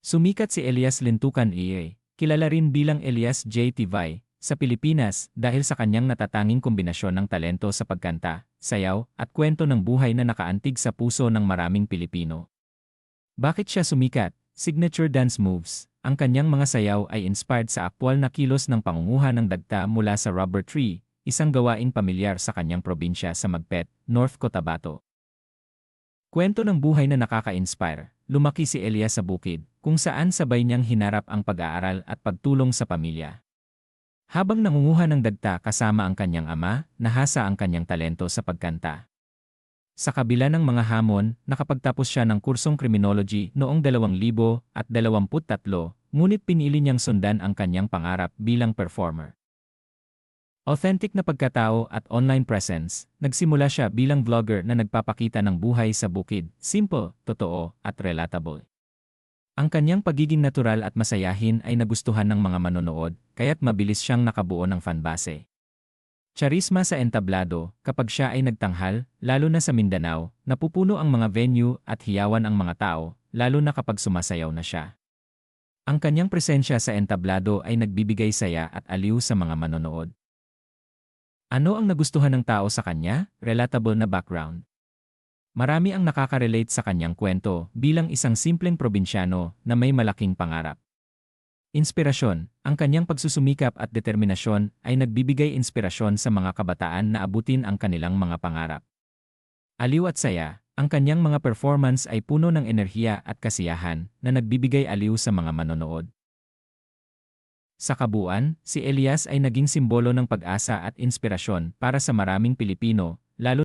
Sumikat si Elias Lintukan EA, kilala rin bilang Elias J. Tivay, sa Pilipinas dahil sa kanyang natatanging kombinasyon ng talento sa pagkanta, sayaw, at kwento ng buhay na nakaantig sa puso ng maraming Pilipino. Bakit siya sumikat? Signature dance moves. Ang kanyang mga sayaw ay inspired sa aktwal na kilos ng pangunguha ng dagta mula sa rubber tree, isang gawaing pamilyar sa kanyang probinsya sa Magpet, North Cotabato. Kwento ng buhay na nakaka-inspire, lumaki si Elias sa bukid, kung saan sabay niyang hinarap ang pag-aaral at pagtulong sa pamilya. Habang nangunguha ng dagta kasama ang kanyang ama, nahasa ang kanyang talento sa pagkanta. Sa kabila ng mga hamon, nakapagtapos siya ng kursong criminology noong 2023, ngunit pinili niyang sundan ang kanyang pangarap bilang performer. Authentic na pagkatao at online presence, nagsimula siya bilang vlogger na nagpapakita ng buhay sa bukid, simple, totoo, at relatable. Ang kanyang pagiging natural at masayahin ay nagustuhan ng mga manonood, kaya't mabilis siyang nakabuo ng fanbase. Charisma sa entablado, kapag siya ay nagtanghal, lalo na sa Mindanao, napupuno ang mga venue at hiyawan ang mga tao, lalo na kapag sumasayaw na siya. Ang kanyang presensya sa entablado ay nagbibigay saya at aliw sa mga manonood. Ano ang nagustuhan ng tao sa kanya? Relatable na background. Marami ang nakaka-relate sa kanyang kwento bilang isang simpleng probinsyano na may malaking pangarap. Inspirasyon, ang kanyang pagsusumikap at determinasyon ay nagbibigay inspirasyon sa mga kabataan na abutin ang kanilang mga pangarap. Aliw at saya, ang kanyang mga performance ay puno ng enerhiya at kasiyahan na nagbibigay aliw sa mga manonood. Sa kabuuan, si Elias ay naging simbolo ng pag-asa at inspirasyon para sa maraming Pilipino, lalo